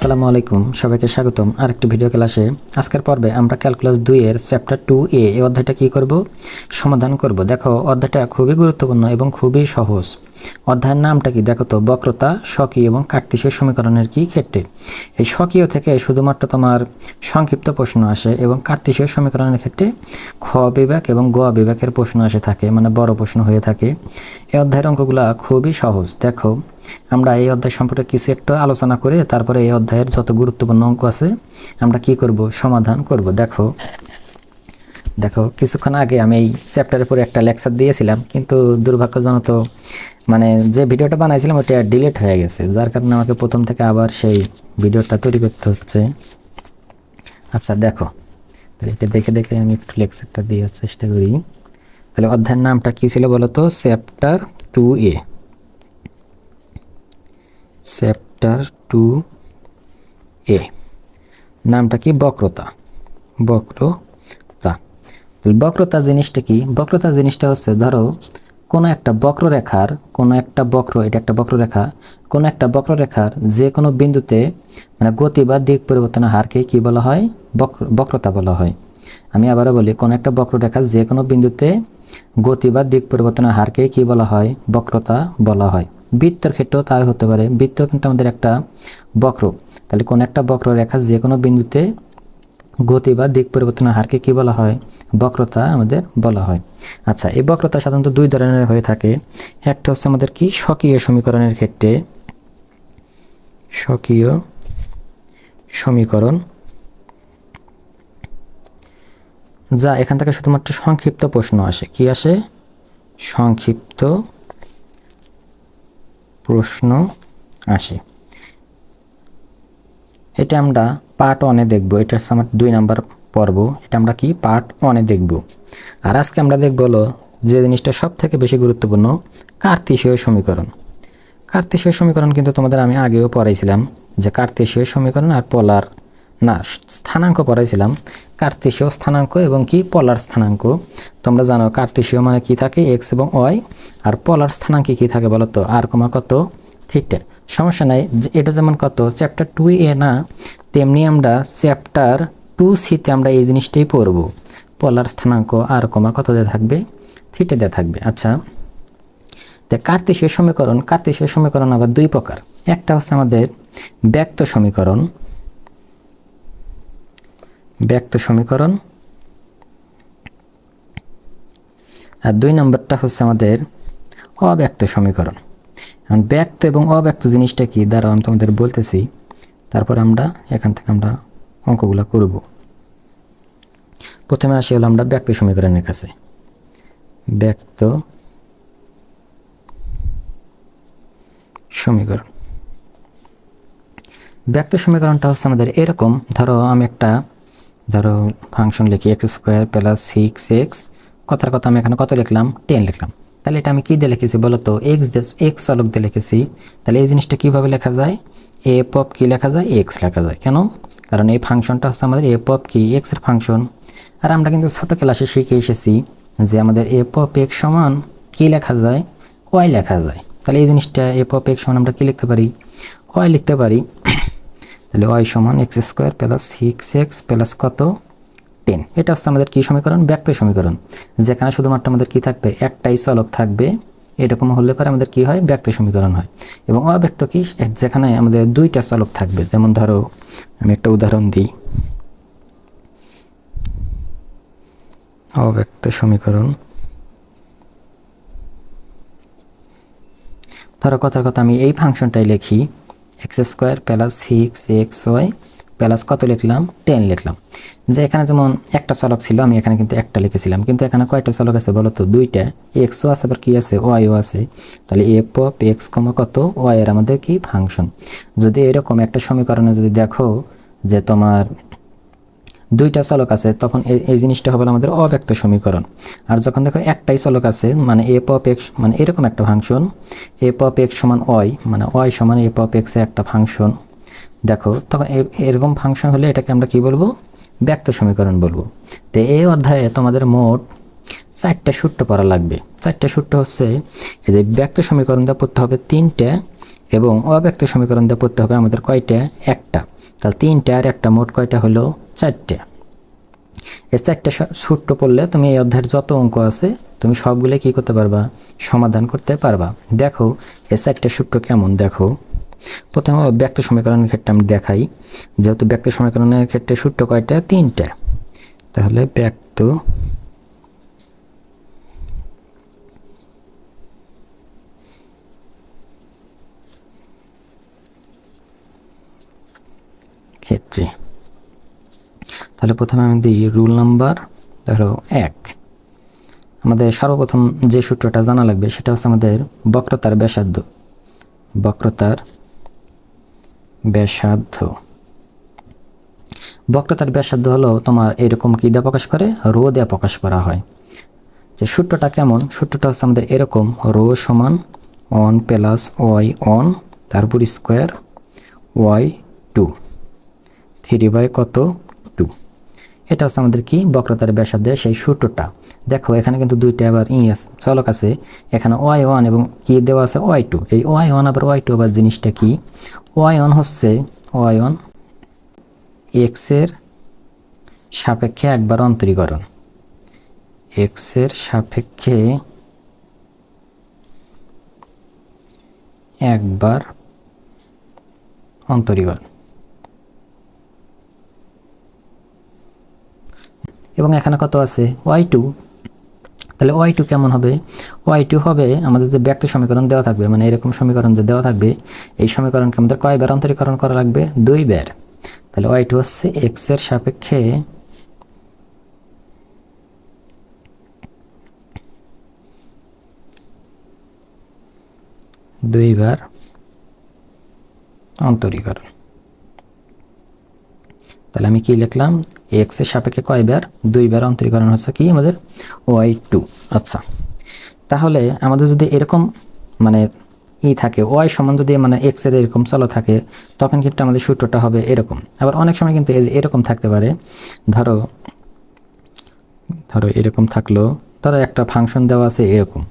আসসালামু আলাইকুম, সবাইকে স্বাগতম। আরেকটি ভিডিও ক্লাসে। আজকের পর্বে আমরা ক্যালকুলাস দুই এর চ্যাপ্টার টু এ অধ্যায়টা কী করব? সমাধান করব। দেখো, অধ্যায়টা খুবই গুরুত্বপূর্ণ এবং খুবই সহজ। অধ্যায়ের নামটা কি? দেখো তো, বক্রতা স্বকীয় এবং কার্তিসীয় সমীকরণের কি ক্ষেত্রে? এই স্বকীয় থেকে শুধুমাত্র তোমার সংক্ষিপ্ত প্রশ্ন আসে এবং কার্তিসীয় সমীকরণের ক্ষেত্রে খ বিভাগ এবং গ বিভাগের প্রশ্ন আসে থাকে মানে বড় প্রশ্ন হয়ে থাকে। এই অধ্যায়ের অঙ্কগুলা খুবই সহজ। দেখো, আমরা এই অধ্যায় সম্পর্কে কিছু একটু আলোচনা করে তারপরে এই অধ্যায়ের যত গুরুত্বপূর্ণ অঙ্ক আছে, আমরা কি করব? সমাধান করব। দেখো দেখো, কিছুক্ষণ আগে আমি এই চ্যাপ্টারের উপরে একটা লেকচার দিয়েছিলাম, কিন্তু দুর্ভাগ্যজনক মানে যে ভিডিওটা বানাইছিলাম ওটা ডিলিট হয়ে গেছে। যার কারণে আমাকে প্রথম থেকে আবার সেই ভিডিওটা তৈরি করতে হচ্ছে। আচ্ছা দেখো। তাহলে এটা দেখে দেখে আমি একটু লেকচারটা দেওয়ার চেষ্টা করি। তাহলে অধ্যায়ের নামটা কী ছিল বলো তো? Chapter two A chapter two A নামটা কি? বক্রতা। তাহলে বক্রতা জিনিসটা কি? বক্রতা জিনিসটা হচ্ছে, ধরো, কোনো একটা বক্ররেখার, কোনো একটা বক্র, এটা একটা বক্ররেখা, কোনো একটা বক্ররেখার যে কোনো বিন্দুতে মানে গতি বা দিক পরিবর্তনের হারকে কি বলা হয়? বক্র, বক্রতা বলা হয়। আমি আবারও বলি, কোনো একটা বক্ররেখার যে কোনো বিন্দুতে গতি বা দিক পরিবর্তনের হারকে কি বলা হয়? বক্রতা বলা হয়। বৃত্তর ক্ষেত্রেও তাই হতে পারে। বৃত্ত কিন্তু আমাদের একটা বক্র। তাহলে কোনো একটা বক্ররেখা যে কোনো বিন্দুতে গতি বা দিক পরিবর্তনের হারকে কি বলা হয়? বক্রতা আমাদের বলা হয়। আচ্ছা এই বক্রতা সাধারণত দুই ধরনের হয়ে থাকে। একটা হচ্ছে আমাদের কি? স্বকীয় সমীকরণের ক্ষেত্রে। স্বকীয় সমীকরণ। যা এখান থেকে শুধুমাত্র সংক্ষিপ্ত প্রশ্ন আসে। কি আসে? সংক্ষিপ্ত প্রশ্ন আসে। এটা আমরা পার্ট ওয়ানে দেখব। এটা হচ্ছে আমার দুই নাম্বার পর্ব। এটা আমরা কি? পার্ট ওয়ানে দেখব। আর আজকে আমরা দেখব হলো যে জিনিসটা সব থেকে বেশি গুরুত্বপূর্ণ কার্তিসীয় সমীকরণ। কার্তিসীয় সমীকরণ কিন্তু তোমাদের আমি আগেও পড়াইছিলাম যে কার্তিসীয় সমীকরণ আর পলার না, স্থানাঙ্ক পড়াইছিলাম। কার্তিসীয় স্থানাঙ্ক এবং কি? পলার স্থানাঙ্ক। তোমরা জানো কার্তিসীয় মানে কি থাকে? এক্স এবং ওয়াই আর পলার স্থানাঙ্কে কি থাকে বলো তো? আর কমা কত? থিটা সমস্যা নাই এটা যেমন কত চ্যাপ্টার টু এ না, তেমনি আমরা চ্যাপ্টার টু সিতে আমরা এই জিনিসটাই পড়ব। পলার স্থানাঙ্ক আর কমা কত দিয়ে থাকবে? থিটা দিয়ে থাকবে। আচ্ছা তো কার্তিসীয় সমীকরণ কার্তিসীয় সমীকরণ আবার দুই প্রকার। একটা হচ্ছে আমাদের ব্যক্ত সমীকরণ। ব্যক্ত সমীকরণ। আর দুই নম্বরটা হচ্ছে আমাদের অব্যক্ত সমীকরণ। এখন ব্যক্ত এবং অব্যক্ত জিনিসটা কি? দ্বারা আমি তোমাদের বলতেছি। তারপর আমরা এখান থেকে আমরা অঙ্কগুলো করব। প্রথমে আসি হলো আমরা ব্যক্ত সমীকরণের কাছে। ব্যক্ত সমীকরণ। ব্যক্ত সমীকরণটা হচ্ছে আমাদের এরকম। ধরো, আমি একটা, ধরো ফাংশন লিখি x square plus six x কথার কথা আমি এখানে কত লিখলাম? টেন লিখলাম। তাহলে এটা আমি কী দিয়ে লিখেছি বলো তো এক্স এক্স চলক দিয়ে লিখেছি। তাহলে এই জিনিসটা কীভাবে লেখা যায়? এ পপ কী লেখা যায় এক্স লেখা যায়। কেন? কারণ এই ফাংশনটা হচ্ছে আমাদের এ পপ কি এক্সের ফাংশন। আর আমরা কিন্তু ছোটো ক্লাসে শিখে এসেছি যে আমাদের এ পপ এক্স সমান কী লেখা যায়? ওয়াই লেখা যায়। তাহলে এই জিনিসটা এ পপ এক্স সমান আমরা কী লিখতে পারি? ওয়াই লিখতে পারি। তাহলে ওয়াই সমান x square plus six x plus কত? টেন এটা হচ্ছে আমাদের কী সমীকরণ? ব্যক্ত সমীকরণ। যেখানে শুধুমাত্র আমাদের কি থাকবে? একটাই চলক থাকবে। এরকম হলে পরে আমাদের কি হয়? ব্যক্ত সমীকরণ হয়। এবং অব্যক্ত কি? যেখানে আমাদের দুইটা চলক থাকবে। যেমন ধরো, আমি একটা উদাহরণ দিই। অব্যক্ত সমীকরণ। ধরো কথার কথা আমি এই ফাংশনটাই লিখি। X square plus six x y plus কত লিখলাম? টেন লিখলাম। যে এখানে যেমন একটা চলক ছিল, আমি এখানে কিন্তু একটা লিখেছিলাম। কিন্তু এখানে কয়টা চলক আছে বলো তো? দুইটা। এক্সও আছে, আবার কি আছে? ওয়াইও আছে। তাহলে এ পপ এক্স কমা কত? ওয়াই এর আমাদের কি? ফাংশন যদি এরকম একটা সমীকরণে যদি দেখো যে তোমার দুইটা চলক আছে, তখন এই- জিনিসটা হবে আমাদের অব্যক্ত সমীকরণ। আর যখন দেখো একটাই চলক আছে মানে এ পপ এক্স মানে এরকম একটা ফাংশন এ পপ এক্স সমান ওয়াই মানে ওয়াই সমান এ পপ এক্স একটা ফাংশন দেখো, তখন এরকম ফাংশন হলে এটাকে আমরা কি বলব? ব্যক্ত সমীকরণ বলব। তো এই অধ্যায়ে তোমাদের মোট চারটা সূত্র পড়া লাগবে। চারটা সূত্র হচ্ছে এই যে ব্যক্ত সমীকরণটা পড়তে হবে তিনটে এবং অব্যক্ত সমীকরণ দিয়ে পড়তে হবে আমাদের কয়টা? একটা। তাহলে তিনটা আর একটা মোট কয়টা হলো? চারটে। এই চারটে সূত্র পড়লে তুমি এই অধ্যায়ের যত অঙ্ক আছে, তুমি সবগুলো কি করতে পারবা? সমাধান করতে পারবা। দেখো, এই চারটে সূত্র কেমন? দেখো। প্রথমে ব্যক্ত সমীকরণের ক্ষেত্রে আমি দেখাই। যেহেতু ব্যক্ত সমীকরণের ক্ষেত্রে সূত্র কয়টা? তিনটা। তাহলে ব্যক্ত ক্ষেত্রে। তাহলে প্রথমে আমি দিই রুল নাম্বার, ধরো এক। আমাদের সর্বপ্রথম যে সূত্রটা জানা লাগবে, সেটা হচ্ছে আমাদের বক্রতার ব্যাসার্ধ। বক্রতার ব্যাসার্ধ। বক্রতার ব্যাসার্ধ হলো, তোমার এরকম কি দিয়ে প্রকাশ করে? রো দিয়ে প্রকাশ করা হয়। যে সূত্রটা কেমন? সূত্রটা হচ্ছে আমাদের এরকম, রো সমান ওয়ান প্লাস ওয়াই অন তারপর square y two, three by কত টু। এটা হচ্ছে আমাদের কি? বক্রতার ব্যাসার্ধের সেই সূত্রটা। দেখো, এখানে কিন্তু দুইটা আবার ই আছে চলক আছে। এখানে ওয়াই ওয়ান এবং কি দেওয়া আছে? Y two. এই ওয়াই ওয়ান আবার ওয়াই টু আবার জিনিসটা কি? ওয়াই ওয়ান হচ্ছে ওয়াই ওয়ান এক্সের সাপেক্ষে একবার অন্তরীকরণ। এক্সের সাপেক্ষে একবার অন্তরীকরণ। এবং এখানে কত আছে? Y two. তাহলে ওয়াই টু কেমন হবে? ওয়াই টু হবে আমাদের যে ব্যক্ত সমীকরণ দেওয়া থাকবে মানে এরকম সমীকরণ যে দেওয়া থাকবে, এই সমীকরণকে আমাদের কয়বার অন্তরীকরণ করা লাগবে? দুই বার তাহলে ওয়াই টু হচ্ছে এক্সের সাপেক্ষে দুইবার অন্তরীকরণ। তাহলে আমি কি লিখলাম? এক্সের সাপেক্ষে কয়বার দুইবার অন্তরীকরণ হচ্ছে কি আমাদের ওয়াই টু আচ্ছা। তাহলে আমাদের যদি এরকম মানে ই থাকে ওয়াই সমান যদি মানে এক্সের এরকম চলো থাকে, তখন কিন্তু আমাদের সূত্রটা হবে এরকম। আবার অনেক সময় কিন্তু এরকম থাকতে পারে। ধরো ধরো এরকম থাকল, ধরো একটা ফাংশন দেওয়া আছে এরকম।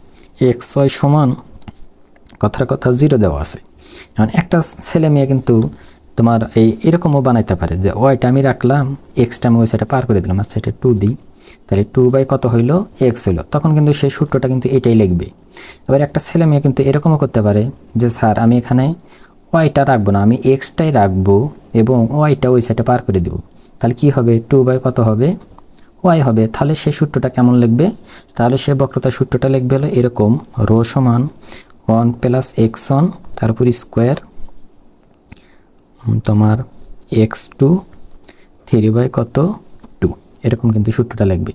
এক্স ওয়াই সমান কথার কথা জিরো দেওয়া আছে। এখন একটা ছেলে মেয়ে কিন্তু তোমার এই এরকমও বানাইতে পারে যে, ওয়াইটা আমি রাখলাম এক্সটা আমি ওই সাইডে পার করে দিলাম আচ্ছা এটা টু দিই, তাহলে টু বাই কত হইল? এক্স হইল। তখন কিন্তু সেই সূত্রটা কিন্তু এটাই লিখবে। এবার একটা ছেলে মেয়ে কিন্তু এরকমও করতে পারে যে, স্যার, আমি এখানে ওয়াইটা রাখব না, আমি এক্সটাই রাখব এবং ওয়াইটা ওই সাইডে পার করে দিব। তাহলে কি হবে? টু বাই কত হবে? ওয়াই হবে। তাহলে সেই সূত্রটা কেমন লিখবে? তাহলে সে বক্রতার সূত্রটা লিখবে হলো এরকম, রো সমান ওয়ান প্লাস এক্স ওয়ান তারপর স্কোয়ার তোমার এক্স টু থ্রি বাই কত টু এরকম কিন্তু সূত্রটা লাগবে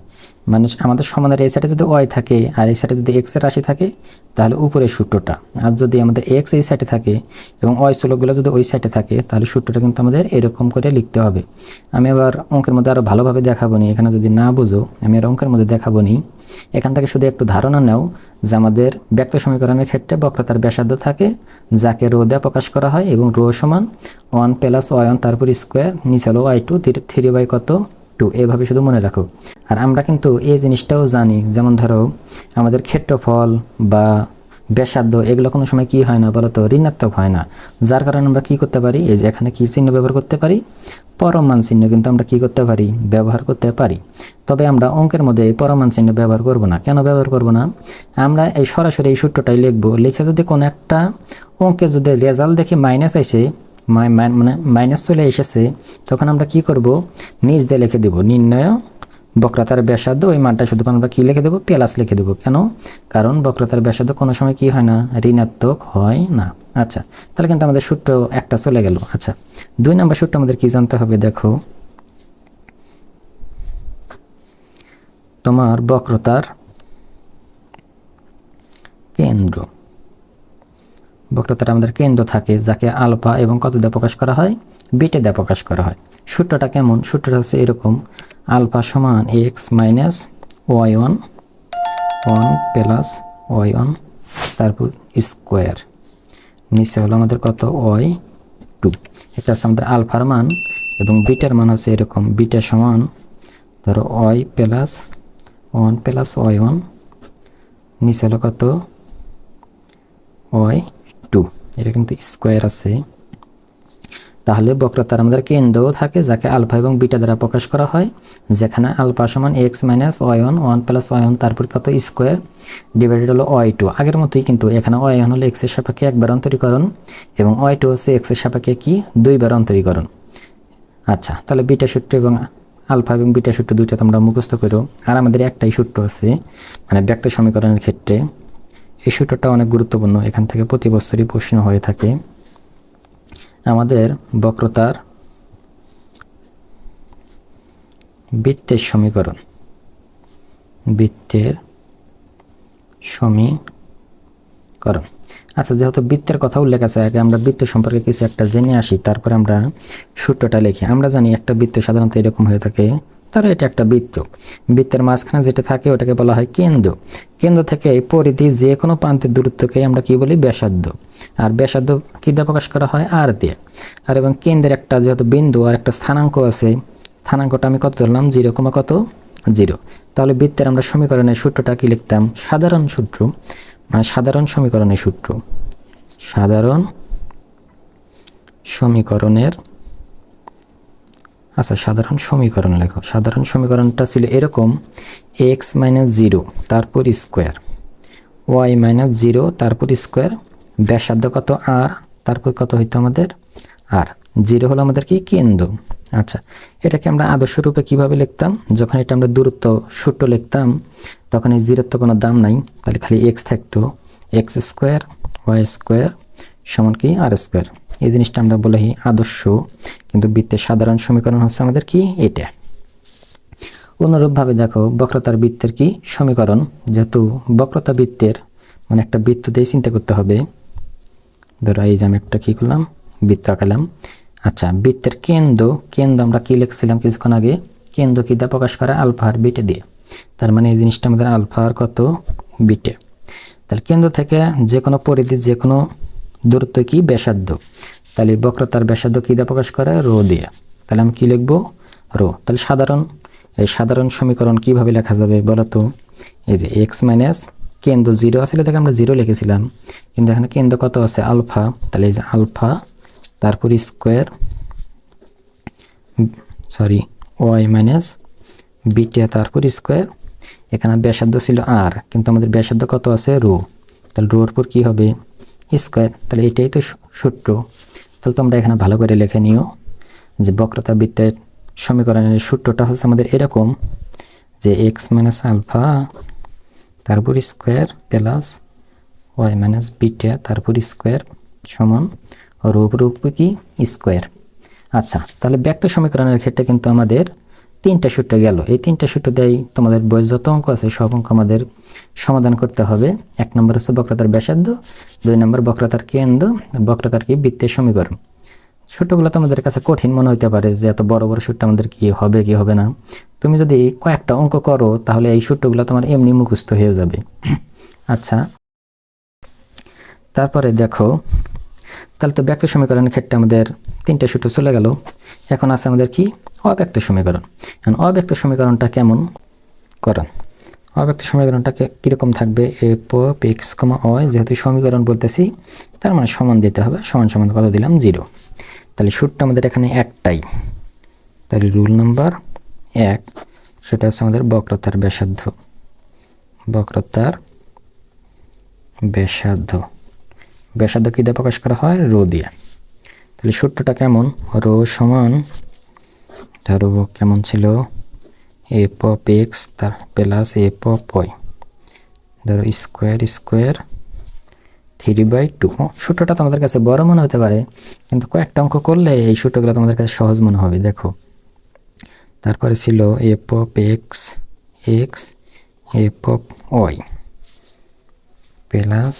মানে আমাদের সমানের এই সাইডে যদি ওয়াই থাকে আর এই সাইডে যদি এক্সের রাশি থাকে, তাহলে উপরের সূত্রটা। আর যদি আমাদের এক্স এই সাইডে থাকে এবং ওয়াই চলকগুলো যদি ওই সাইডে থাকে, তাহলে সূত্রটা কিন্তু আমাদের এরকম করে লিখতে হবে। আমি আবার অঙ্কের মধ্যে আরও ভালোভাবে দেখাবো নি, এখানে যদি না বুঝো, আমি আর অঙ্কের মধ্যে দেখাবো নি। এখান থেকে শুধু একটু ধারণা নাও যে আমাদের ব্যক্ত সমীকরণের ক্ষেত্রে বক্রতার ব্যাসার্ধ থাকে, যাকে রো দেওয়া প্রকাশ করা হয় এবং রো সমান ওয়ান প্লাস ওয়াই ওয়ান তারপর স্কোয়ার নিচে হলো ওয়াই টু থ্রি বাই কত? টু এভাবে শুধু মনে রাখো। আর আমরা কিন্তু এই জিনিসটাও জানি, যেমন ধরো, আমাদের ক্ষেত্রফল বা ব্যাসার্ধ এগুলো কোনো সময় কি হয় না বলো তো ঋণাত্মক হয় না। যার কারণে আমরা কি করতে পারি? এই যে এখানে কি চিহ্ন ব্যবহার করতে পারি? পরমান চিহ্ন কিন্তু আমরা কি করতে পারি? ব্যবহার করতে পারি। তবে আমরা অঙ্কের মধ্যে এই পরমান চিহ্ন ব্যবহার করব না। কেন ব্যবহার করব না? আমরা এই সরাসরি এই সূত্রটাই লিখব। লিখে যদি কোনো একটা অঙ্কে যদি রেজাল্ট দেখি মাইনাস আসে মানে মাইনাস চলে এসেছে, তখন আমরা কি করব? নিজ দিয়ে লিখে দেব নির্ণয়, বক্রতার ব্যাসার্ধ, ওই মানটা শুধু আমরা কি লিখে দেবো? প্লাস লিখে দেবো। কেন? কারণ বক্রতার ব্যাসার্ধ কোনো সময় কি হয় না, ঋণাত্মক হয় না। আচ্ছা তাহলে কিন্তু আমাদের সূত্র একটা চলে গেল। আচ্ছা দুই নম্বর সূত্র আমাদের কি জানতে হবে? দেখো, তোমার বক্রতার কেন্দ্র। বক্রতার আমাদের কেন্দ্র থাকে, যাকে আলফা এবং কত দিয়ে প্রকাশ করা হয়? বিটে দিয়ে প্রকাশ করা হয়। সূত্রটা কেমন? সূত্রটা হচ্ছে এরকম। আলফা সমান x minus y one one plus y one তারপর স্কোয়ার নিচে হলো আমাদের কত? ওয়াই টু এটা হচ্ছে আমাদের আলফার মান এবং বিটার মান হচ্ছে এরকম। বিটা সমান, ধরো y plus one plus y one নিচে হলো কত? ওয়াই এটা কিন্তু স্কোয়ার আছে। তাহলে বক্রতার আমাদের কেন্দ্রও থাকে যাকে আলফা এবং বিটা দ্বারা প্রকাশ করা হয়, যেখানে আলফা সমান x minus one one plus one তারপর কত স্কোয়ার ডিভাইডেড হলো ওয়াই টু আগের মতোই কিন্তু এখানে ওয়ান হলো এক্সের সাপেক্ষে একবার অন্তরীকরণ এবং ওয়াই টু হচ্ছে এক্সের সাপেক্ষে কি? দুইবার অন্তরীকরণ। আচ্ছা তাহলে বিটা সূত্র এবং আলফা এবং বিটা সূত্র দুইটা তোমরা মুখস্থ করো। আর আমাদের একটাই সূত্র আছে মানে ব্যক্ত সমীকরণের ক্ষেত্রে। এই সূত্রটা অনেক গুরুত্বপূর্ণ। এখান থেকে প্রতি বছরই প্রশ্ন হয়ে থাকে। আমাদের বক্রতার বৃত্তের সমীকরণ। বৃত্তের সমীকরণ। আচ্ছা যেহেতু বৃত্তের কথা উল্লেখ আছে, আগে আমরা বৃত্ত সম্পর্কে কিছু একটা জেনে আসি, তারপরে আমরা সূত্রটা লিখি। আমরা জানি একটা বৃত্ত সাধারণত এরকম হয়ে থাকে তাহলে এটা একটা বৃত্ত। বৃত্তের মাঝখানে যেটা থাকে, ওটাকে বলা হয় কেন্দ্র। কেন্দ্র থেকে পরিধি যে কোনো প্রান্তের দূরত্বকে আমরা কি বলি? ব্যাসার্ধ। আর ব্যাসার্ধ কী দিয়ে প্রকাশ করা হয়? আর দিয়ে। আর এবং কেন্দ্রের একটা যেহেতু বিন্দু আর একটা স্থানাঙ্ক আছে, স্থানাঙ্কটা আমি কত ধরলাম? জিরো কমা কত? জিরো। তাহলে বৃত্তের আমরা সমীকরণের সূত্রটা কি লিখতাম? সাধারণ সূত্র। মানে সাধারণ সমীকরণের সূত্র। সাধারণ সমীকরণের আচ্ছা সাধারণ সমীকরণ লেখো। সাধারণ সমীকরণটা ছিল এরকম এক্স মাইনাস জিরো তারপর স্কোয়ার ওয়াই মাইনাস জিরো তারপর স্কোয়ার ব্যাসার্ধ কত আর তারপর কত হইতো আমাদের আর জিরো হলো আমাদের কি? কেন্দ্র। আচ্ছা এটাকে আমরা আদর্শ রূপে কীভাবে লিখতাম? যখন এটা আমরা দূরত্ব সূত্র লিখতাম, তখন এই জিরোর তো কোনো দাম নাই। তাহলে খালি এক্স থাকতো। এক্স স্কোয়ার ওয়াই স্কোয়ার সমান কি? আর স্কোয়ার এই জিনিসটা আমরা বলে আদর্শ, কিন্তু বৃত্তের সাধারণ সমীকরণ হচ্ছে আমাদের কি? এটা। অনুরূপভাবে দেখো, বক্রতার বৃত্তের কি সমীকরণ? যেহেতু বক্রতা বৃত্তের মানে একটা বৃত্ত দিয়ে চিন্তা করতে হবে। ধরো এই যে আমি একটা কী করলাম? বৃত্ত আঁকালাম। আচ্ছা বৃত্তের কেন্দ্র কেন্দ্র আমরা কি লিখছিলাম কিছুক্ষণ আগে? কেন্দ্র কি দিয়ে প্রকাশ করা? আলফা আর বিটে দিয়ে। তার মানে এই জিনিসটা আমাদের আলফা আর কত? বিটে। তাহলে কেন্দ্র থেকে যে কোনো পরিধি যে কোনো দূরত্ব কি? ব্যাসার্ধ। তাহলে বক্রতার ব্যাসার্ধ কী দিয়ে প্রকাশ করে? রো দিয়ে। তাহলে আমি কী লিখব? রো। তাহলে সাধারণ, এই সাধারণ সমীকরণ কীভাবে লেখা যাবে বলো তো? এই যে এক্স মাইনাস কেন্দ্র জিরো আসলে থেকে আমরা জিরো লিখেছিলাম। কিন্তু এখানে কেন্দ্র কত আছে? আলফা। তাহলে এই যে আলফা, তারপর square sorry y minus beta, তারপর স্কোয়ার এখানে ব্যাসার্ধ ছিল আর কিন্তু আমাদের ব্যাসার্ধ কত আছে? রো। তাহলে রোর পর কী হবে? স্কোয়ার, তাহলে এটাই তো সূত্র। তাহলে তোমরা এখানে ভালো করে লিখে নিও যে বক্রতা বৃত্তের সমীকরণের সূত্রটা হচ্ছে আমাদের এরকম যে এক্স মাইনাস আলফা তারপর square plus y minus beta তারপর স্কোয়ার সমান রূপ রূপ কি? স্কোয়ার আচ্ছা তাহলে ব্যক্ত সমীকরণের ক্ষেত্রে কিন্তু আমাদের তিনটা সূত্র গেল। এই তিনটা সূত্র দেয় তোমাদের বয়স যত অঙ্ক আছে, সব অঙ্ক আমাদের সমাধান করতে হবে। এক নম্বর হচ্ছে বক্রতার ব্যাসার্ধ, দুই নম্বর বক্রতার কেন্দ্র, বক্রতার কি? বৃত্তের সমীকরণ। সূত্রগুলো তোমাদের কাছে কঠিন মনে হতে পারে যে এত বড় বড় সূত্র আমাদের কি হবে কি হবে না। তুমি যদি কয়েকটা অঙ্ক করো, তাহলে এই সূত্রগুলো তোমার এমনি মুখস্থ হয়ে যাবে। আচ্ছা। তারপরে দেখো তাহলে তো ব্যক্ত সমীকরণের ক্ষেত্রে আমাদের তিনটে সূত্র চলে গেল। এখন আছে আমাদের কি? অব্যক্ত সমীকরণ। এখন অব্যক্ত সমীকরণটা কেমন? করেন। অব্যক্ত সমীকরণটাকে কীরকম থাকবে? এ পপ এক্স কমা অয় যেহেতু সমীকরণ বলতেছি, তার মানে সমান দিতে হবে। সমান সমান কত দিলাম? জিরো। তাহলে সূত্রটা আমাদের এখানে একটাই। তাহলে রুল নাম্বার এক, সেটা হচ্ছে আমাদের বক্রতার ব্যাসার্ধ। বক্রতার ব্যাসার্ধ। ব্যাসার্ধ কী দিয়ে প্রকাশ করা হয়? রো দিয়ে। তাহলে সূত্রটা কেমন? রো সমান ধরো কেমন ছিল? এ পপ এক্স তার প্লাস এ পপ ওয়াই ধরো square square, three by two. সূত্রটা তোমাদের কাছে বড় মনে হতে পারে, কিন্তু কয়েকটা অঙ্ক করলে এই সূত্রগুলো তোমাদের কাছে সহজ মনে হবে। দেখো, তারপরে ছিল f of x x f of y plus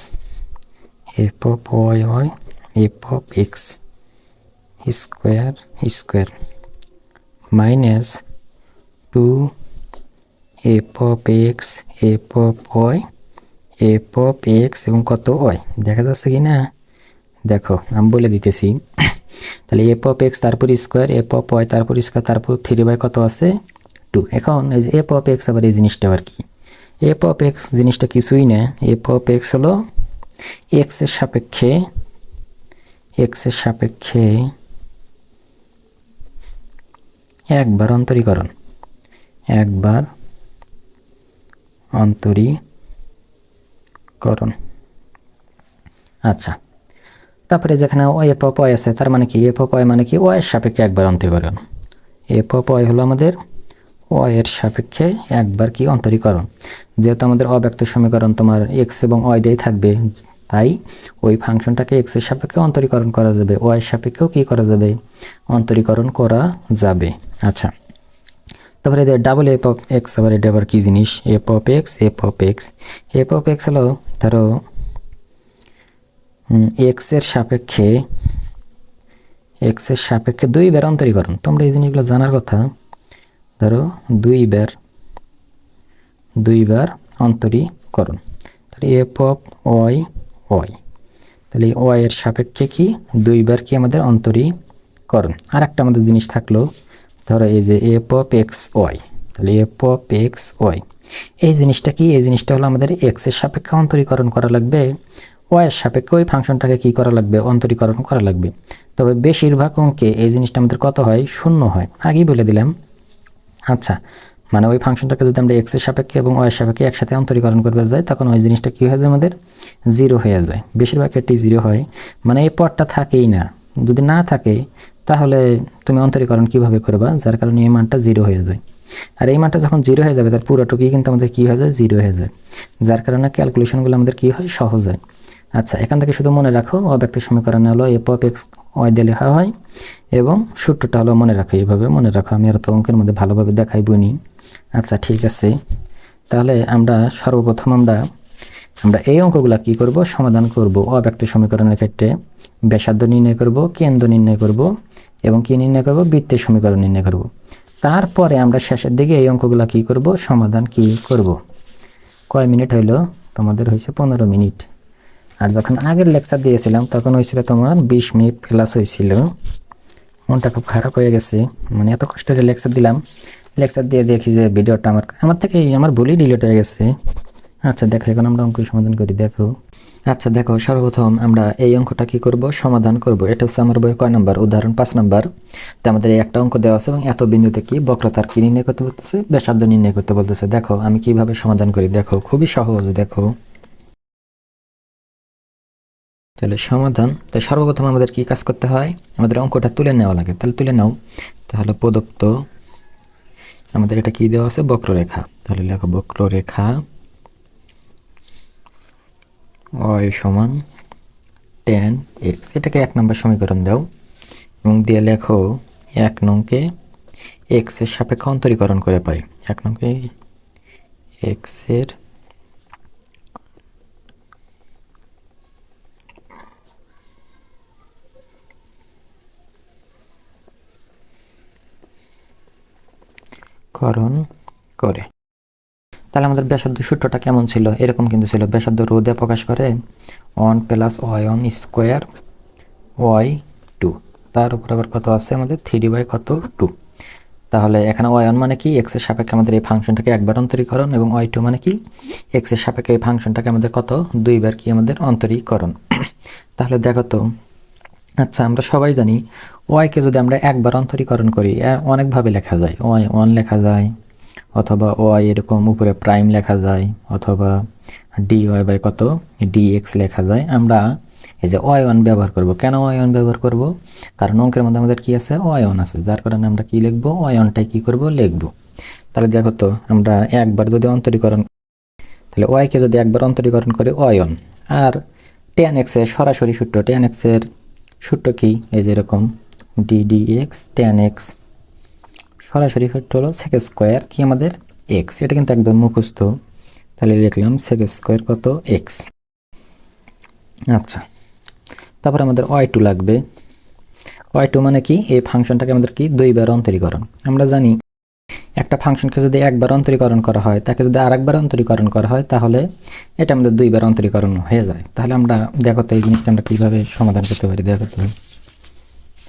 f of y of x square square minus two f of x f of y f of x এবং কত ওয়াই দেখা যাচ্ছে কি না দেখো আমি বলে দিতেছি তাহলে এ পপ এক্স তারপর স্কোয়ার এ পপ ওয়াই তারপর স্কোয়ার তারপর থ্রি বাই কত আছে টু এখন এই যে এ পপ এক্স আবার এই জিনিসটা আবার কি এ পপ এক্স জিনিসটা কিছুই না এ পপ এক্স হলো এক্সের সাপেক্ষে এক্সের সাপেক্ষে একবার অন্তরীকরণ। একবার অন্তরীকরণ। আচ্ছা তারপরে যেখানে এফ অপ আছে, তার মানে কি? এফ অপ মানে কি? ও এর সাপেক্ষে একবার অন্তরীকরণ। এফ অপ হলো আমাদের ও এর সাপেক্ষে একবার কি অন্তরীকরণ। যেহেতু আমাদের অব্যক্ত সমীকরণ তোমার এক্স এবং ওয়াই দিয়েই থাকবে, তাই ওই ফাংশনটাকে এক্সের সাপেক্ষে অন্তরীকরণ করা যাবে। ওয়াই সাপেক্ষেও কি করা যাবে? অন্তরীকরণ করা যাবে। আচ্ছা। তারপরে এদের ডাবল এফ অফ এক্স আবার এটা আবার কী জিনিস? F of x f of x f of x হলো, ধরো এক্সের সাপেক্ষে এক্সের সাপেক্ষে দুইবার অন্তরীকরণ। তোমরা এই জিনিসগুলো জানার কথা। ধরো দুইবার দুইবার অন্তরীকরণ তাহলে এফ অফ ওয়াই ওয়াই। তাহলে ওয়াই এর সাপেক্ষে কি? দুইবার কি আমাদের অন্তরীকরণ আর একটা আমাদের জিনিস থাকল, ধরো এই যে এফ অফ এক্স ওয়াই। তাহলে এফ অফ এক্স ওয়াই। এই জিনিসটা কি? এই জিনিসটা হলো আমাদের এক্সের সাপেক্ষে অন্তরীকরণ করা লাগবে। ওয়াই এর সাপেক্ষে ওই ফাংশনটাকে কি করা লাগবে? অন্তরীকরণ করা লাগবে। তবে বেশিরভাগ অঙ্কে এই জিনিসটা আমাদের কত হয়? শূন্য হয়। আগেই বলে দিলাম আচ্ছা মানে ওই ফাংশনটাকে যদি আমরা এক্সের সাপেক্ষে এবং ওয়ের সাপেক্ষে একসাথে অন্তরীকরণ করবে যাই, তখন ওই জিনিসটা কী হয়ে যায় আমাদের? জিরো হয়ে যায়। বেশিরভাগ ক্ষেত্রে জিরো হয়। মানে এই পদটা থাকেই না। যদি না থাকে, তাহলে তুমি অন্তরীকরণ কীভাবে করবা? যার কারণে এই মানটা জিরো হয়ে যায়। আর এই মানটা যখন জিরো হয়ে যাবে, তার পুরোটুকুই কিন্তু আমাদের কী হয়ে যায়? জিরো হয়ে যায়। যার কারণে ক্যালকুলেশনগুলো আমাদের কী হয়? সহজ হয়। আচ্ছা এখান থেকে শুধু মনে রাখো অব্যক্ত সমীকরণ হলো এফ অফ এক্স, ওয়াই দিয়ে লেখা হয় এবং সূত্রটা হলো মনে রাখো, এইভাবে মনে রাখো। আমি আর তো অঙ্কের মধ্যে ভালোভাবে দেখাই বইনি আচ্ছা ঠিক আছে। তাহলে আমরা সর্বপ্রথম আমরা আমরা এই অঙ্কগুলা কি করব? সমাধান করব। অব্যক্ত সমীকরণের ক্ষেত্রে ব্যাসার্ধ নির্ণয় করব, কেন্দ্র নির্ণয় করব এবং কি নির্ণয় করব? বৃত্তের সমীকরণ নির্ণয় করব। তারপরে আমরা শেষের দিকে এই অঙ্কগুলা কি করব? সমাধান কি করব? কয় মিনিট হইল? তোমাদের হয়েছে পনেরো মিনিট। আর যখন আগের লেকচার দিয়েছিলাম, তখন হয়েছিল তোমার বিশ মিনিট প্লাস হয়েছিল। মনটা খুব খারাপ হয়ে গেছে। মানে এত কষ্ট করে লেকচার দিলাম। লেকচার দিয়ে দেখি যে ভিডিওটা আমার আমার থেকে আমার ভুলই ডিলিট হয়ে গেছে। আচ্ছা দেখো, এখন আমরা অঙ্ক সমাধান করি, দেখো। আচ্ছা দেখো, সর্বপ্রথম আমরা এই অঙ্কটা কি করব? সমাধান করব। এটা হচ্ছে আমার বইয়ের কয় নাম্বার? উদাহরণ পাঁচ নাম্বার। তো আমাদের এই একটা অঙ্ক দেওয়া আছে এবং এত বিন্দুতে কি বক্রতার কি নির্ণয় করতে বলতেছে? ব্যাসার্ধ নির্ণয় করতে বলতেছে। দেখো, আমি কীভাবে সমাধান করি? দেখো, খুবই সহজ, দেখো। তাহলে সমাধান। তো সর্বপ্রথম আমাদের কি কাজ করতে হয়? আমাদের অঙ্কটা তুলে নেওয়া লাগে। তাহলে তুলে নাও। তাহলে প্রদত্ত আমাদের এটা কি দেওয়া আছে? বক্ররেখা। তাহলে লেখো বক্ররেখা অয় সমান টেন এক্স। এটাকে এক নম্বর সমীকরণ দাও। এবং দিয়ে লেখো এক নংকে এক্সের সাপেক্ষে অন্তরীকরণ করে পাই। এক নংকে এক্স করণ করে। তাহলে আমাদের ব্যাসার্ধ সূত্রটা কেমন ছিল? এরকম কিন্তু ছিল। ব্যাসার্ধ রোদে প্রকাশ করে one plus y one square y two. তার উপর আবার কত আছে আমাদের? থ্রি বাই কত? টু। তাহলে এখানে ওয়াই ওয়ান মানে কি? এক্সের সাপেক্ষে আমাদের এই ফাংশনটাকে একবার অন্তরীকরণ এবং ওয়াই টু মানে কি? এক্সের সাপেক্ষে এই ফাংশনটাকে আমাদের কত? দুইবার কি আমাদের অন্তরীকরণ। তাহলে দেখো তো আচ্ছা আমরা সবাই জানি ওয়াইকে যদি আমরা একবার অন্তরীকরণ করি অনেকভাবে লেখা যায়। ওয়াই ওয়ান লেখা যায়, অথবা ওয়াই এরকম উপরে প্রাইম লেখা যায়, অথবা ডি ওয়াই বাই কত? ডি এক্স লেখা যায়। আমরা এই যে ওয়াই ওয়ান ব্যবহার করব। কেন ওয়াই ওয়ান ব্যবহার করব? কারণ অঙ্কের মধ্যে আমাদের কি আছে? ওয়াই ওয়ান আছে। যার কারণে আমরা কি লিখব? ওয়াই ওয়ানটাই কী করব? লিখব। তাহলে দেখো তো, আমরা একবার যদি অন্তরীকরণ তাহলে ওয়াইকে যদি একবার অন্তরীকরণ করে ওয়াই ওয়ান আর টেন এক্সের সরাসরি সূত্র টেন এক্সের সূত্র কি? এই যে এরকম ডিডি এক্স টেন এক্স সরাসরি সূত্র হলো সেক স্কোয়ার কি আমাদের? এক্স এটা কিন্তু একদম মুখস্থ। তাহলে লিখলাম সেক স্কোয়ার কত এক্স আচ্ছা। তারপর আমাদের ওয়াই টু লাগবে। ওয়াই টু মানে কি? এই ফাংশনটাকে আমাদের কি? দুইবার অন্তরীকরণ। আমরা জানি একটা ফাংশনকে যদি একবার অন্তরীকরণ করা হয়, তাকে যদি আরেকবার অন্তরীকরণ করা হয়, তাহলে এটা আমাদের দুইবার অন্তরীকরণ হয়ে যায়। তাহলে আমরা দেখো তো এই জিনিসটা আমরা কীভাবে সমাধান করতে পারি, দেখো তো।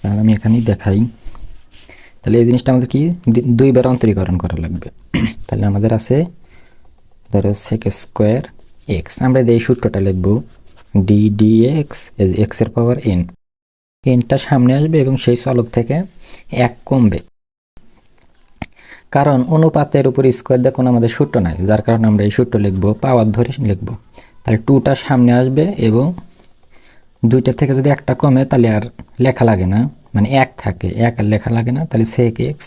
তাহলে আমি এখানেই দেখাই। তাহলে এই জিনিসটা আমাদের কি? দুইবার অন্তরীকরণ করা লাগবে। তাহলে আমাদের আছে, ধরো সেক স্কোয়ার এক্স আমরা এই সূত্রটা লিখব ডি ডি এক্স এক্সের পাওয়ার এন এনটা সামনে আসবে এবং সেই চলক থেকে এক কমবে। কারণ অনুপাতের উপর স্কোয়ার দেখুন, আমাদের সূত্র নাই, যার কারণে আমরা এই সূত্র লিখব পাওয়ার ধরে লিখব। তাহলে টুটা সামনে আসবে এবং দুইটা থেকে যদি একটা কমে, তাহলে আর লেখা লাগে না। মানে এক থাকে, এক আর লেখা লাগে না, তাহলে সেক এক্স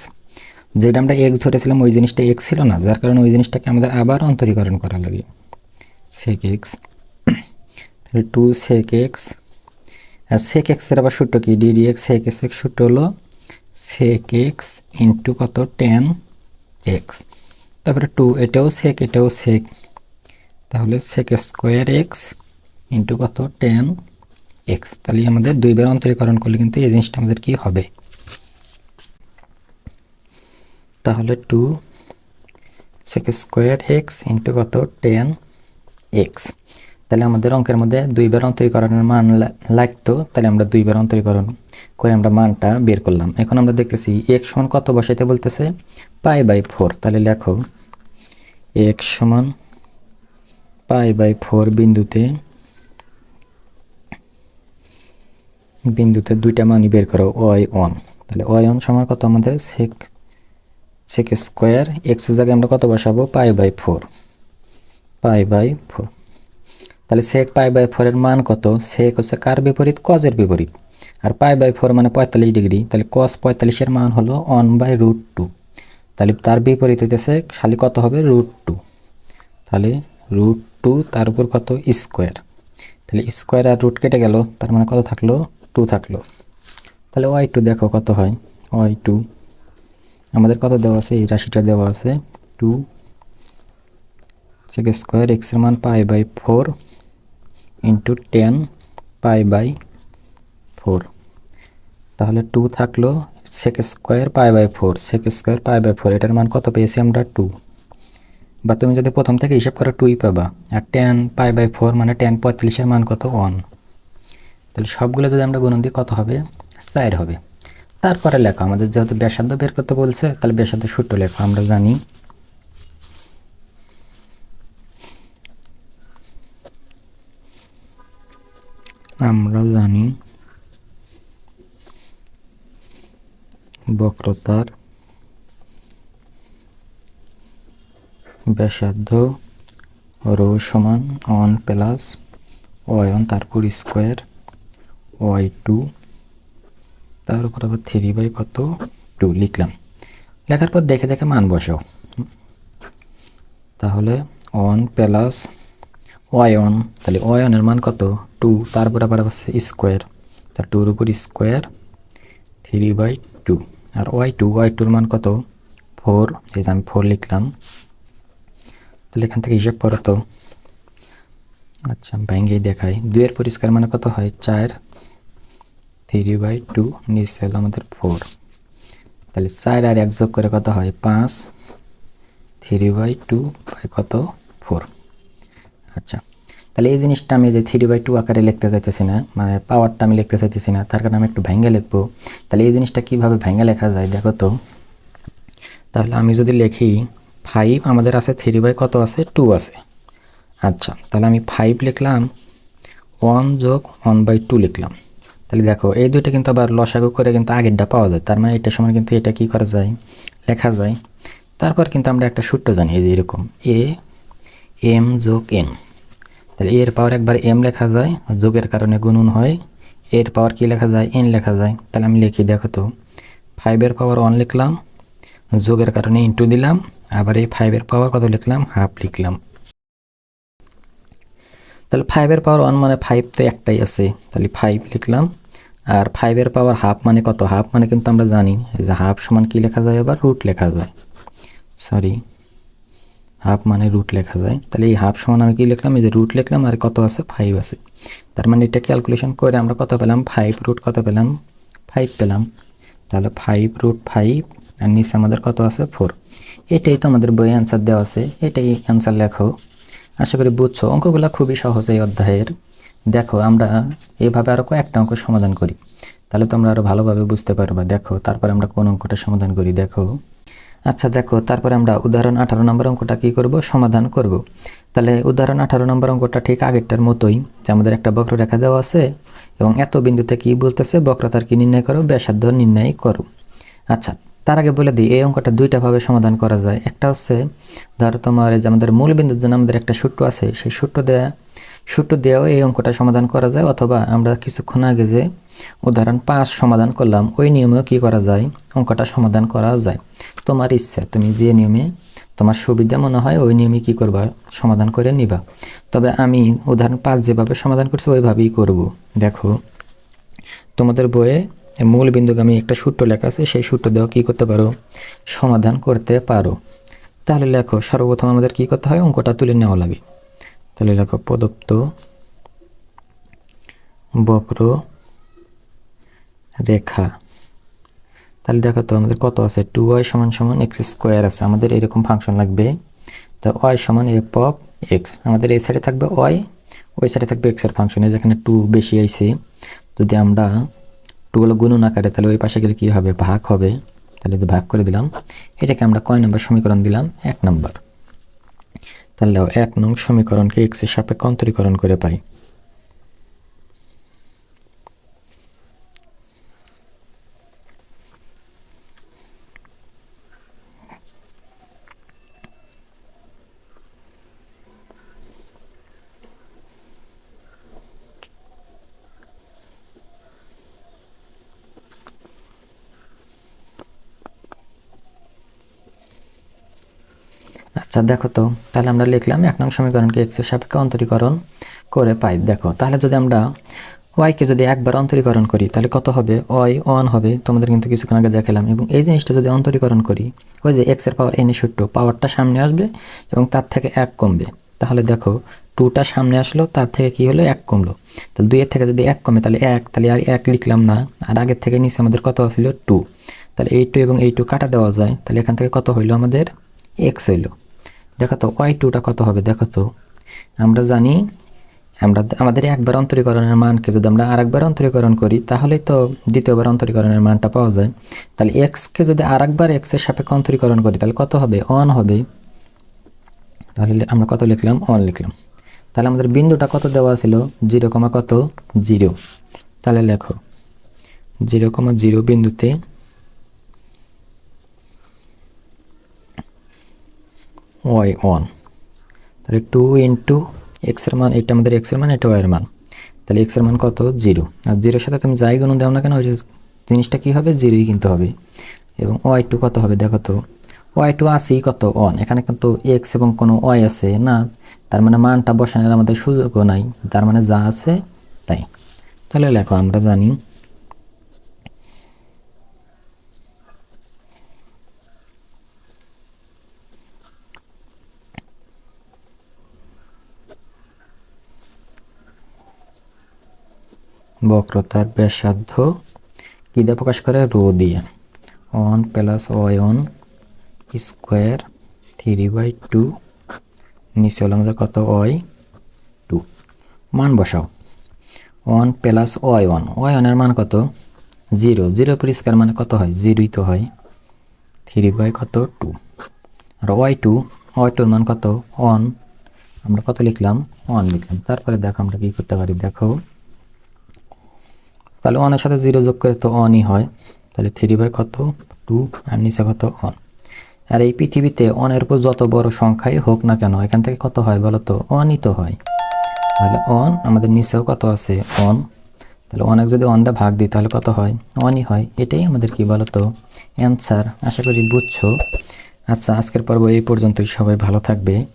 যেটা আমরা এক্স ধরেছিলাম, ওই জিনিসটা এক্স ছিল না, যার কারণে ওই জিনিসটাকে আমাদের আবার অন্তরীকরণ করা লাগে। সেক এক্স তাহলে টু সেক এক্স আর সেক এক্সের আবার সূত্র কি? D d x sec x x সূত্র হলো সেক এক্স ইন্টু কত? টেন এক্স তারপরে টু এটাও সেক এটাও সেক তাহলে সেক স্কোয়ার এক্স ইন্টু কত? টেন এক্স তাহলে আমাদের দুইবার অন্তরীকরণ করলে কিন্তু এই জিনিসটা আমাদের কি হবে? তাহলে two sec square x into কত? টেন এক্স তাহলে আমাদের অঙ্কের মধ্যে দুইবার অন্তরীকরণের মান লাগতো, তাহলে আমরা দুইবার অন্তরীকরণ করে আমরা মানটা বের করলাম। এখন আমরা দেখতেছি এক সমান কত বসাইতে বলতেছে? Pi by four. তাহলে লেখো এক সমান পাই বাই ফোর বিন্দুতে বিন্দুতে দুইটা মানই বের করো, ওয়াই ওয়ান। তাহলে ওয়াই ওয়ান সমান কত আমাদের? সেক সেক স্কোয়ার এক্সের জায়গায় আমরা কত বসাবো? Pi by four. Pi by four. তাহলে সেক পাই বাই ফোরের মান কত? সেক হচ্ছে কার বিপরীত? কজের বিপরীত। আর পাই বাই ফোর মানে পঁয়তাল্লিশ ডিগ্রি, তাহলে কস পঁয়তাল্লিশের মান হলো অন বাই রুট টু তাহলে তার বিপরীত হইতেছে, খালি কত হবে? রুট টু তাহলে রুট টু তার উপর কত? স্কোয়ার তাহলে স্কোয়ার আর রুট কেটে গেল, তার মানে কত থাকল? টু থাকল। তাহলে ওয়াই টু দেখো কত হয়। ওয়াই টু আমাদের কত দেওয়া আছে? এই রাশিটা দেওয়া আছে টু সেক স্কোয়ার এক্সের মান pi by four into tan pi by four তাহলে টু থাকল sec square pi by four sec square pi by four এটার মান কত পেয়েছি আমরা? টু বা তুমি যদি প্রথম থেকে হিসাব করো টুই পাবা। আর টেন পাই বাই ফোর মানে টেন পঁয়তাল্লিশের মান কত? ওয়ান তাহলে সবগুলো যদি আমরা গুণন দিই, কত হবে? চার হবে। তারপরে লেখো, আমাদের যেহেতু ব্যাসার্ধ বের করতে বলছে, তাহলে ব্যাসার্ধ সূত্র লেখো, আমরা জানি। আমরা জানি বক্রতার ব্যাসার্ধ রো সমান ওয়ান প্লাস ওয়ান তারপর স্কোয়ার ওয়াই টু। তার উপর আবার থ্রি বাই কত? টু লিখলাম। লেখার পর দেখে দেখে মান বসাও। তাহলে ওয়ান প্লাস ওয়ান, তাহলে ওয়ানের মান কত? টু। তারপর আবার আছে স্কোয়ার। তার টুর উপর স্কোয়ার থ্রি বাই টু। আর ওয়াই টু, ওয়াই টুর মান কত? ফোর যে আমি ফোর লিখলাম। তাহলে এখান থেকে হিসাব করো তো। আচ্ছা ব্যাঙ্গে দেখাই। দুইয়ের পরিষ্কার মানে কত হয়? চার। থ্রি বাই টু নিচে হলো আমাদের ফোর। তাহলে চার আর এক যোগ করে কত হয়? পাঁচ। থ্রি বাই টু, বাই কত? ফোর। আচ্ছা তাহলে এই জিনিসটা আমি যে থ্রি বাই টু আকারে লিখতে চাইতেছি না মানে পাওয়ারটা আমি লিখতে চাইতেছি না, তার কারণে আমি একটু ভেঙে লিখব। তাহলে এই জিনিসটা কীভাবে ভেঙে লেখা যায় দেখো তো। তাহলে আমি যদি লিখি ফাইভ আমাদের আছে থ্রি বাই কত আছে? টু আছে। আচ্ছা তাহলে আমি ফাইভ লিখলাম ওয়ান যোগ ওয়ান বাই টু লিখলাম। তাহলে দেখো, এই দুইটা কিন্তু আবার লসাগু করে কিন্তু আগেরটা পাওয়া যায়, তার মানে এটার সময় কিন্তু এটা কি করা যায়? লেখা যায়। তারপর কিন্তু আমরা একটা সূত্র জানি, এই যে এরকম এ এম যোগ এন তাহলে এর পাওয়ার একবার এম লেখা যায় যোগের কারণে গুণন হয়। এর পাওয়ার কি লেখা যায়? এন লেখা যায়। তাহলে আমি লিখি, দেখো তো ফাইভের পাওয়ার ওয়ান লিখলাম, যোগের কারণে ইন্টু দিলাম, আবার এই ফাইভের পাওয়ার কত লিখলাম? হাফ লিখলাম। তাহলে ফাইভের পাওয়ার ওয়ান মানে ফাইভ তো একটাই আছে। তাহলে ফাইভ লিখলাম, আর ফাইভের পাওয়ার হাফ মানে কত? হাফ মানে কিন্তু আমরা জানি যে হাফ সমান কি লেখা যায়? আবার রুট লেখা যায়। সরি হাফ মানে রুট লেখা যায়। তাহলে এই হাফ সমান আমি কি লিখলাম? এই যে রুট লিখলাম, আর কত আছে? ফাইভ আছে। তার মানে এটা ক্যালকুলেশন করে আমরা কত পেলাম? ফাইভ রুট কত পেলাম? ফাইভ পেলাম। তাহলে ফাইভ রুট ফাইভ আর নিচে আমাদের কত আছে? ফোর এটাই তো আমাদের বই অ্যান্সার দেওয়া আছে। এটাই অ্যান্সার লেখো। আশা করি বুঝছ। অঙ্কগুলো খুবই সহজ এই অধ্যায়ের। দেখো, আমরা এইভাবে আরও কয়েকটা অঙ্ক সমাধান করি। তাহলে তোমরা আরও ভালোভাবে বুঝতে পারবা। দেখো, তারপরে আমরা কোন অঙ্কটা সমাধান করি? দেখো। আচ্ছা দেখো, তারপরে আমরা উদাহরণ আঠারো নম্বর অঙ্কটা কী করব? সমাধান করব। তাহলে উদাহরণ আঠারো নম্বর অঙ্কটা ঠিক আগেরটার মতোই, যে আমাদের একটা বক্ররেখা দেওয়া আছে, এবং এত বিন্দুতে কি বলতেছে? বক্রতার কি নির্ণয় করো? ব্যাসার্ধ নির্ণয় করো। আচ্ছা তার আগে বলে দিই, এই অঙ্কটা দুইটা ভাবে সমাধান করা যায়। একটা হচ্ছে, ধরো তোমার যে আমাদের মূল বিন্দুর জন্য আমাদের একটা সূত্র আছে, সেই সূত্র দেয়া, সূত্র দেওয়াও এই অঙ্কটা সমাধান করা যায়, অথবা আমরা কিছুক্ষণ আগে যে উদাহরণ পাঁচ সমাধান করলাম, ওই নিয়মেও কি করা যায়? অঙ্কটা সমাধান করা যায়। তোমার ইচ্ছা, তুমি যে নিয়মে তোমার সুবিধা মনে হয়, ওই নিয়মে কি করবা? সমাধান করে নিবা। তবে আমি উদাহরণ পাঁচ যেভাবে সমাধান করছি, ওইভাবেই করব। দেখো, তোমাদের বইয়ে মূল বিন্দুগামী একটা সূত্র লেখা আছে, সেই সূত্র দেওয়া কী করতে পারো? সমাধান করতে পারো। তাহলে লেখো, সর্বপ্রথম আমাদের কি করতে হয়? অঙ্কটা তুলে নেওয়া লাগে। তাহলে লেখো, প্রদত্ত বক্র রেখা। তাহলে দেখো তো আমাদের কত আছে? টু ওয়াই সমান সমান এক্স স্কোয়ার আছে। আমাদের এরকম ফাংশন লাগবে। তো ওয়াই সমান এফ অফ এক্স আমাদের এই সাইডে থাকবে ওয়াই ওই সাইডে থাকবে এক্সের ফাংশন এই যেখানে টু বেশি আইছে। যদি আমরা টুগুলো গুণন আকারে, তাহলে ওই পাশে গেলে কী হবে? ভাগ হবে। তাহলে যদি ভাগ করে দিলাম। এটাকে আমরা কয় নম্বর সমীকরণ দিলাম? এক নম্বর তাহলে এক নং সমীকরণকে এক্সের সাপেক্ষে অন্তরীকরণ করে পাই। আচ্ছা দেখো তো, তাহলে আমরা লিখলাম এক নং সমীকরণকে এক্সের সাপেক্ষে অন্তরীকরণ করে পাই। দেখো, তাহলে যদি আমরা ওয়াইকে যদি একবার অন্তরীকরণ করি, তাহলে কত হবে? ওয়াই ওয়ান হবে। তোমাদের কিন্তু কিছুক্ষণ আগে দেখালাম। এবং এই জিনিসটা যদি অন্তরীকরণ করি, ওই যে এক্সের পাওয়ার এনে সূত্র পাওয়ারটা সামনে আসবে এবং তার থেকে এক কমবে। তাহলে দেখো টুটা সামনে আসলো, তার থেকে কি হলো? এক কমলো। তাহলে দুইয়ের থেকে যদি এক কমে, তাহলে এক। তাহলে আর এক লিখলাম না। আর আগের থেকে নিচে আমাদের কত ছিল টু তাহলে এই টু এবং এই টু কাটা দেওয়া যায়। তাহলে এখান থেকে কত হইল? আমাদের এক্স হইল। দেখো তো, ওয়াই টুটা কত হবে? দেখো তো, আমরা জানি আমরা আমাদের একবার অন্তরীকরণের মানকে যদি আমরা আরেকবার অন্তরীকরণ করি, তাহলেই তো দ্বিতীয়বার অন্তরীকরণের মানটা পাওয়া যায়। তাহলে এক্সকে যদি আরেকবার এক্সের সাপেক্ষে অন্তরীকরণ করি, তাহলে কত হবে? অন হবে। তাহলে আমরা কত লিখলাম? অন লিখলাম। তাহলে আমাদের বিন্দুটা কত দেওয়া ছিল? জিরো কমা কত? জিরো তাহলে লেখো জিরো কমা জিরো বিন্দুতে ওয়াই ওয়ান তাহলে টু ইন্টু এক্সের মান, এটা আমাদের এক্সের মান, এটা ওয়াইয়ের মান। তাহলে এক্সের মান কত? জিরো আর জিরোর সাথে তুমি যাই গুণ দাও না কেন, ওই জিনিসটা কী হবে? জিরোই কিনতে হবে। এবং ওয়াই টু কত হবে? দেখো তো ওয়াই টু আসেই কত? অন এখানে কিন্তু এক্স এবং কোনো ওয়াই আছে না, তার মানে মানটা বসানোর আমাদের সুযোগও নাই, তার মানে যা আছে তাই। তাহলে লেখো, আমরা জানি বক্রতার ব্যাসার্ধ কী দিয়ে প্রকাশ করে? রো দিয়ে। One plus one square three by two নিচে হলো আমাদের কত? Y two. মান বসাও। One plus y one. Y ওয়ানের মান কত? জিরো। জিরো পরিষ্কার মানে কত হয়? জিরোই তো হয়। থ্রি বাই কত? টু। আর ওয়াই টু, ওয়াই টুর মান কত? ওয়ান। আমরা কত লিখলাম? ওয়ান লিখলাম। তারপরে দেখো আমরা কী করতে পারি? দেখো। তাহলে ওয়ানের সাথে জিরো যোগ করে তো অনই হয়। তাহলে থ্রি বাই কত? টু আর নিচে কত? অন আর এই পৃথিবীতে অনের উপর যত বড় সংখ্যাই হোক না কেন, এখান থেকে কত হয় বলো তো? অনই তো হয়। তাহলে অন আমাদের নিচেও কত আছে? অন তাহলে অনেক যদি অন দা ভাগ দিই, তাহলে কত হয়? অনই হয়। এটাই আমাদের কি বলো তো? অ্যান্সার আশা করি বুঝছ। আচ্ছা আজকের পর্ব এই পর্যন্তই। সবাই ভালো থাকবে।